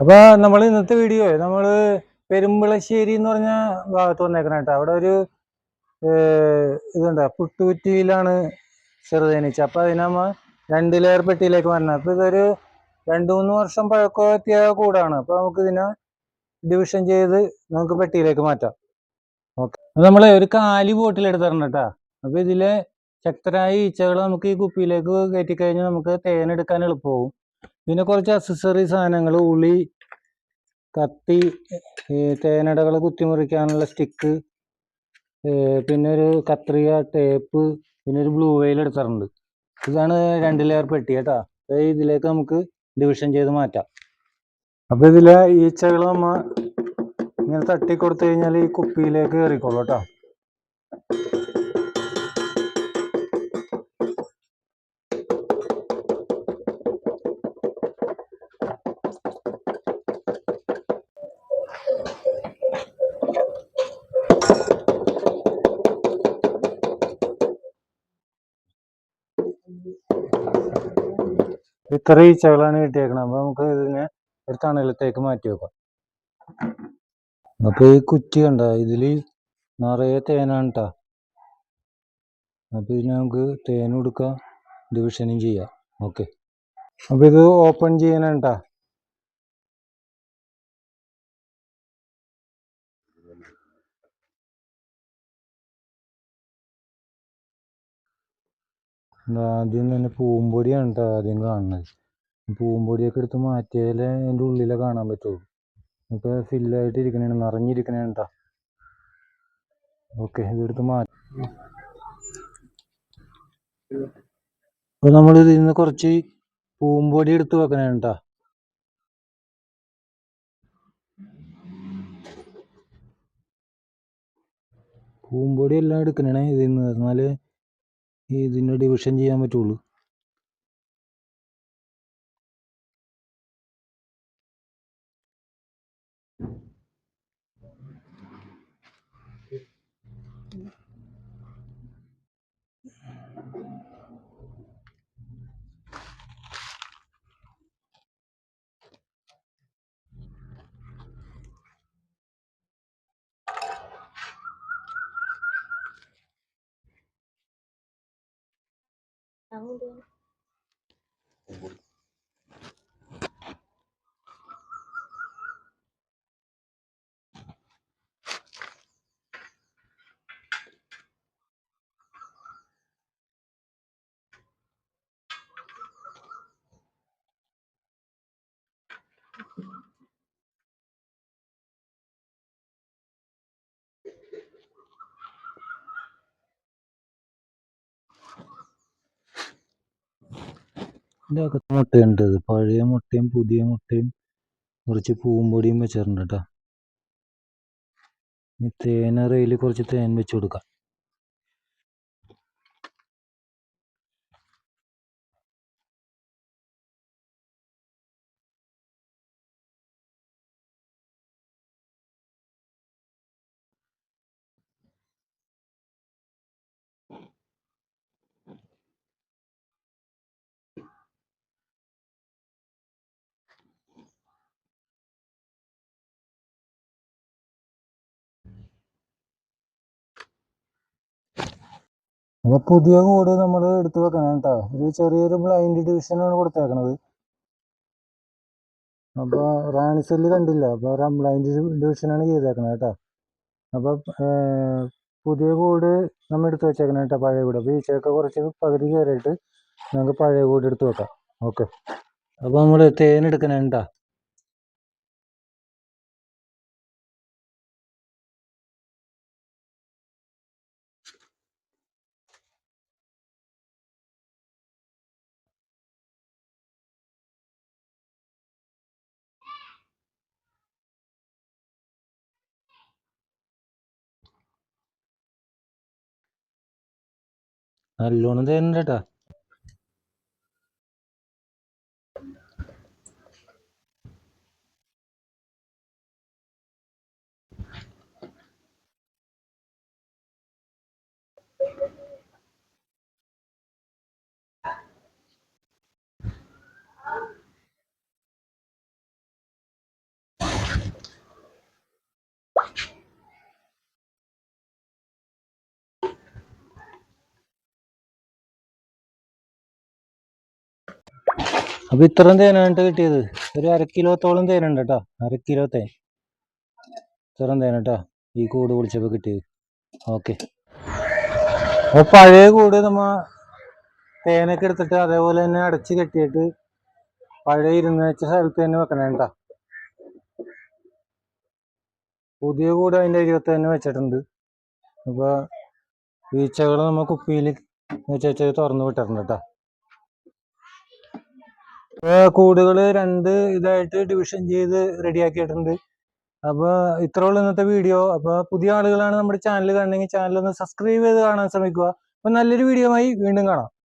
അപ്പൊ നമ്മൾ ഇന്നത്തെ വീഡിയോ നമ്മൾ പെരുമ്പളശ്ശേരി എന്ന് പറഞ്ഞ ഭാഗത്ത് വന്നേക്കണ കേട്ടോ അവിടെ ഒരു ഇതുണ്ട് പുട്ടുകുറ്റിയിലാണ് ചെറുതേനീച്ച അപ്പൊ അതിനമ്മ രണ്ട് ലെയർ പെട്ടിയിലേക്ക് വരണം അപ്പൊ ഇതൊരു രണ്ടു മൂന്ന് വർഷം പഴക്കം എത്തിയ കൂടാണ്. അപ്പൊ നമുക്ക് ഇതിനെ ഡിവിഷൻ ചെയ്ത് നമുക്ക് പെട്ടിയിലേക്ക് മാറ്റാം. ഓക്കെ. നമ്മളെ ഒരു കാലി ബോട്ടിൽ എടുത്തിട്ടുണ്ട് കേട്ടാ അപ്പൊ ഇതിലെ ശക്തരായ ഈച്ചകൾ നമുക്ക് ഈ കുപ്പിയിലേക്ക് കയറ്റി കഴിഞ്ഞാൽ നമുക്ക് തേനെടുക്കാൻ എളുപ്പമാവും. പിന്നെ കുറച്ച് അക്സസറി സാധനങ്ങൾ ഉളി കത്തി തേനടകളെ കുത്തിമുറിക്കാനുള്ള സ്റ്റിക്ക് പിന്നെ ഒരു കത്രിക ടേപ്പ് പിന്നെ ഒരു ബ്ലൂ വെയിൽ എടുത്തിട്ടുണ്ട് ഇതാണ് രണ്ട് ലെയർ പെട്ടി കേട്ടോ. ഇതിലേക്ക് നമുക്ക് ഡിവിഷൻ ചെയ്ത് മാറ്റാം. അപ്പൊ ഇതിലെ ഈച്ചകൾ നമ്മ ഇങ്ങനെ തട്ടി കൊടുത്തു കഴിഞ്ഞാൽ ഈ കുപ്പിയിലേക്ക് കയറിക്കോളൂ കേട്ടോ. ഇത്ര ഈച്ചകളാണ് കിട്ടിയേക്കണം. അപ്പൊ നമുക്ക് ഇതിനെ ഒരു തണലത്തേക്ക് മാറ്റി വെക്കാം. അപ്പൊ ഈ കുറ്റി കണ്ട? ഇതിൽ നിറയെ തേനാണ് അപ്പൊ ഇതിന് നമുക്ക് തേൻ ഡിവിഷനും ചെയ്യാം. ഓക്കെ. അപ്പൊ ഇത് ഓപ്പൺ ചെയ്യാനാണ് ആദ്യം തന്നെ പൂമ്പൊടിയാണ് ട്ടോ ആദ്യം കാണുന്നത്. പൂമ്പൊടിയൊക്കെ എടുത്ത് മാറ്റിയാലേ അതിന്റെ ഉള്ളിലെ കാണാൻ പറ്റുള്ളൂ. ഇപ്പൊ ഫില്ലായിട്ട് ഇരിക്കണേണ് ട്ടാ ഓക്കെ ഇതെടുത്ത് മാറ്റി ഇപ്പൊ നമ്മൾ ഇതിൽ നിന്ന് കുറച്ച് പൂമ്പൊടി എടുത്ത് വെക്കണേ ട്ടാ പൂമ്പൊടി എല്ലാം എടുക്കണേ ഇതിൽ നിന്ന്. എന്നാലേ ഇതിന്റെ ഡിവിഷൻ ചെയ്യാൻ പറ്റുള്ളൂ. beni. Thank you. അകത്ത് മുട്ടയുണ്ട്. പഴയ മുട്ടയും പുതിയ മുട്ടയും കുറച്ച് പൂമ്പൊടിയും വെച്ചിട്ടുണ്ട് കേട്ടോ ഇനി തേനറയിൽ കുറച്ച് തേൻ വെച്ച് കൊടുക്കാം. അപ്പോൾ പുതിയ കോഡ് നമ്മൾ എടുത്തു വെക്കണം കേട്ടോ ഒരു ചെറിയൊരു ബ്ലൈൻഡ് ഡിവിഷനാണ് കൊടുത്തേക്കണത്. അപ്പോൾ റാണി സെല്ല് കണ്ടില്ല. അപ്പോൾ ബ്ലൈൻഡ് ഡിവിഷനാണ് ചെയ്തേക്കണത് കേട്ടോ അപ്പോൾ പുതിയ കോഡ് നമ്മൾ എടുത്ത് വെച്ചേക്കണം കേട്ടോ പഴയ കൂടെ അപ്പോൾ ഈച്ചയൊക്കെ കുറച്ച് പകുതി കയറിയിട്ട് നമുക്ക് പഴയ കൂട് എടുത്ത് വെക്കാം. ഓക്കെ അപ്പോൾ നമ്മൾ തേൻ എടുക്കണം കേട്ടോ നല്ലോണം തേനുണ്ട് കേട്ടോ അപ്പൊ ഇത്രയും തേനാണ് ട്ടോ കിട്ടിയത്? ഒരു അര കിലോത്തോളം തേനുണ്ട് കേട്ടോ അര കിലോ തേൻ. ഇത്രയും തേന കേട്ടോ ഈ കൂട് പൊളിച്ചപ്പോൾ കിട്ടിയത്. ഓക്കെ. അപ്പൊ പഴയ കൂട് നമ്മ തേനൊക്കെ എടുത്തിട്ട് അതേപോലെ തന്നെ അടച്ച് കെട്ടിയിട്ട് പഴയ ഇരുന്ന് വെച്ച സ്ഥലത്ത് തന്നെ വെക്കണം കേട്ടോ പുതിയ കൂട് അതിന്റെ അരികത്ത് തന്നെ വെച്ചിട്ടുണ്ട്. അപ്പൊ വീഴ്ചകൾ നമ്മ കുപ്പിയിൽ വെച്ച് തുറന്നു വിട്ടിട്ടുണ്ട് കേട്ടോ കൂടുകൾ രണ്ട് ഇതായിട്ട് ഡിവിഷൻ ചെയ്ത് റെഡിയാക്കിയിട്ടുണ്ട് അപ്പൊ ഇത്ര ഉള്ളൂ ഇന്നത്തെ വീഡിയോ അപ്പൊ പുതിയ ആളുകളാണ് നമ്മുടെ ചാനൽ കാണണമെങ്കിൽ ചാനൽ ഒന്ന് സബ്സ്ക്രൈബ് ചെയ്ത് കാണാൻ ശ്രമിക്കുക. അപ്പൊ നല്ലൊരു വീഡിയോ ആയി വീണ്ടും കാണാം.